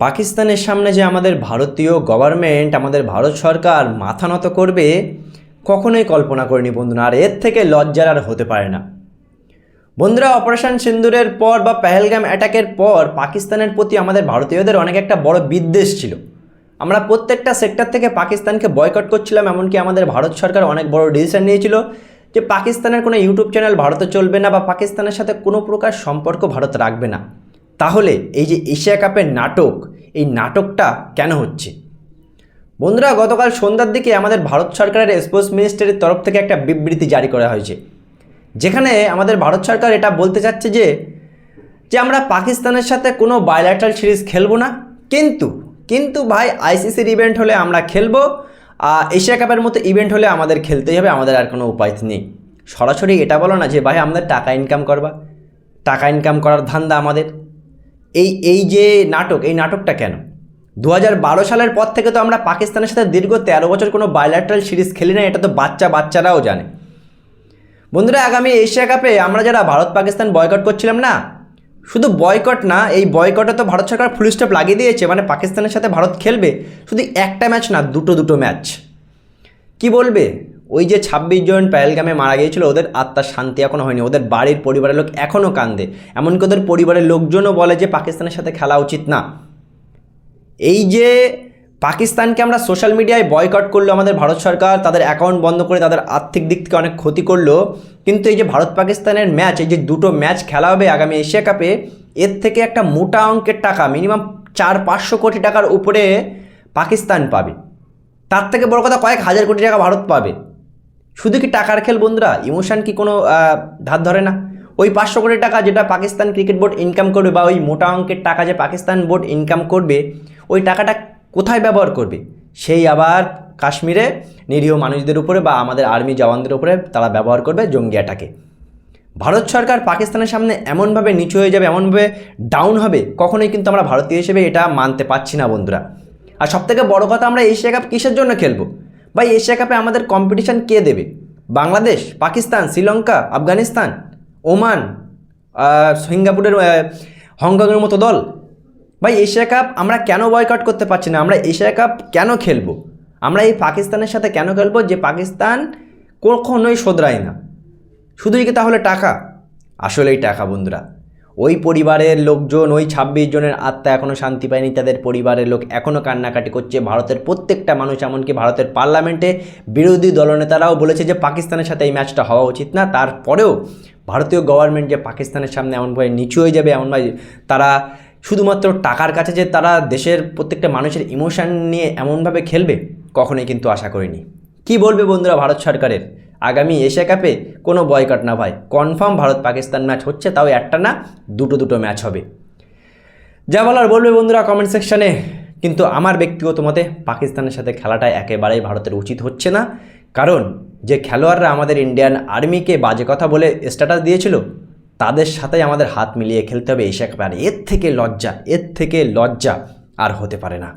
পাকিস্তানের সামনে যে আমাদের ভারতীয় গভর্নমেন্ট আমাদের ভারত সরকার মাথা নত করবে, কখনোই কল্পনা করিনি বন্ধুরা, আর এর থেকে লজ্জার আর হতে পারে না। বন্ধুরা অপারেশন সিন্দুরের পর বা পেহেলগাম অ্যাটাকের পর পাকিস্তানের প্রতি আমাদের ভারতীয়দের অনেক একটা বড় বিদ্বেষ ছিল। আমরা প্রত্যেকটা সেক্টর থেকে পাকিস্তানকে বয়কট করছিলাম, এমনকি আমাদের ভারত সরকার অনেক বড় ডিসিশন নিয়েছিল যে পাকিস্তানের কোনো ইউটিউব চ্যানেল ভারতে চলবে না বা পাকিস্তানের সাথে কোনো প্রকার সম্পর্ক ভারত রাখবে না। তাহলে এই যে এশিয়া কাপের নাটক, এই নাটকটা কেন হচ্ছে? বন্ধুরা, গতকাল সন্ধ্যার দিকে আমাদের ভারত সরকারের স্পোর্টস মিনিস্ট্রির তরফ থেকে একটা বিবৃতি জারি করা হয়েছে। যেখানে আমাদের ভারত সরকার এটা বলতে চাচ্ছে যে যে আমরা পাকিস্তানের সাথে কোনো বায়োল্যাটারাল সিরিজ খেলব না। কিন্তু কিন্তু ভাই আইসিসির ইভেন্ট হলে আমরা খেলব, আর এশিয়া কাপের মতো ইভেন্ট হলে আমাদের খেলতেই হবে, আমাদের আর কোনো উপায় নেই। সরাসরি এটা বলো না যে, ভাই, আমাদের টাকা ইনকাম করবা। টাকা ইনকাম করার ধান্দা আমাদের। এই এই যে নাটক, এই নাটকটা কেন? দু হাজার বারো সালের পর থেকে তো আমরা পাকিস্তানের সাথে দীর্ঘ তেরো বছর কোনো বায়োল্যাটারাল সিরিজ খেলি না, এটা তো বাচ্চা বাচ্চারাও জানে। বন্ধুরা, আগামী এশিয়া কাপে আমরা যারা ভারত পাকিস্তান বয়কট করছিলাম না, শুধু বয়কট না, এই বয়কটে তো ভারত সরকার ফুল স্টপ লাগিয়ে দিয়েছে মানে পাকিস্তানের সাথে ভারত খেলবে, শুধু একটা ম্যাচ না, দুটো দুটো ম্যাচ কি বলবে? ওই যে ছাব্বিশ জন প্যালগামে মারা গিয়েছিল, ওদের আত্মার শান্তি এখনও হয়নি। ওদের বাড়ির পরিবারের লোক এখনও কান্দে। এমনকি ওদের পরিবারের লোকজনও বলে যে পাকিস্তানের সাথে খেলা উচিত না। এই যে পাকিস্তানকে আমরা সোশ্যাল মিডিয়ায় বয়কট করল আমাদের ভারত সরকার, তাদের অ্যাকাউন্ট বন্ধ করে তাদের আর্থিক দিক থেকে অনেক ক্ষতি করল, কিন্তু এই যে ভারত পাকিস্তানের ম্যাচ, এই যে দুটো ম্যাচ খেলা হবে আগামী এশিয়া কাপে, এর থেকে একটা মোটা অঙ্কের টাকা, মিনিমাম চার পাঁচশো কোটি টাকার উপরে পাকিস্তান পাবে। তার থেকে বড় কথা কয়েক হাজার কোটি টাকা ভারত পাবে। শুধু কি টাকার খেল বন্ধুরা? ইমোশন কি কোনো ধার ধরে না? ওই পাঁচশো কোটি টাকা যেটা পাকিস্তান ক্রিকেট বোর্ড ইনকাম করবে বা ওই মোটা অঙ্কের টাকা যে পাকিস্তান বোর্ড ইনকাম করবে, ওই টাকাটা কোথায় ব্যবহার করবে? সেই আবার কাশ্মীরে নিরীহ মানুষদের উপরে বা আমাদের আর্মি জওয়ানদের উপরে তারা ব্যবহার করবে জঙ্গি অ্যাটাকে ভারত সরকার পাকিস্তানের সামনে এমনভাবে নিচু হয়ে যাবে, এমনভাবে ডাউন হবে, কখনোই কিন্তু আমরা ভারতীয় হিসেবে এটা মানতে পারছি না বন্ধুরা। আর সবথেকে বড় কথা আমরা এশিয়া কাপ কিসের জন্য খেলব? ভাই, এশিয়া কাপে আমাদের কম্পিটিশান কে দেবে? বাংলাদেশ, পাকিস্তান, শ্রীলঙ্কা, আফগানিস্তান, ওমান সিঙ্গাপুরের হংকংয়ের মতো দল? ভাই, এশিয়া কাপ আমরা কেন বয়কট করতে পারছি না? আমরা এশিয়া কাপ কেন খেলব? আমরা এই পাকিস্তানের সাথে কেন খেলব যে পাকিস্তান কখনোই শোধরায় না? শুধুই কি তাহলে টাকা? আসলেই টাকা, বন্ধুরা। ওই পরিবারের লোকজন, ওই ছাব্বিশ জনের আত্মা এখনও শান্তি পায়নি, তাদের পরিবারের লোক এখনও কান্নাকাটি করছে। ভারতের প্রত্যেকটা মানুষ, এমনকি ভারতের পার্লামেন্টে বিরোধী দলনেতারাও বলেছে যে পাকিস্তানের সাথে এই ম্যাচটা হওয়া উচিত না। তারপরেও ভারতীয় গভর্নমেন্ট যে পাকিস্তানের সামনে এমনভাবে নিচু হয়ে যাবে, এমনভাবে তারা শুধুমাত্র টাকার কাছে যে তারা দেশের প্রত্যেকটা মানুষের ইমোশান নিয়ে এমনভাবে খেলবে, কখনোই কিন্তু আশা করিনি। কি বলবে বন্ধুরা ভারত সরকারের? আগামী এশিয়া কাপে কোনো বয়কট না ভাই। কনফার্ম ভারত পাকিস্তান ম্যাচ হচ্ছে, তাও একটা না, দুটো দুটো ম্যাচ হবে। যা বলার বলবে বন্ধুরা কমেন্ট সেকশানে কিন্তু আমার ব্যক্তিগত মতে পাকিস্তানের সাথে খেলাটা একেবারেই ভারতের উচিত হচ্ছে না। কারণ যে খেলোয়াড়রা আমাদের ইন্ডিয়ান আর্মিকে বাজে কথা বলে স্ট্যাটাস দিয়েছিল, তাদের সাথে আমাদের হাত মিলিয়ে খেলতে হবে এশিয়া কাপে। আর এর থেকে লজ্জা, এর থেকে লজ্জা আর হতে পারে না।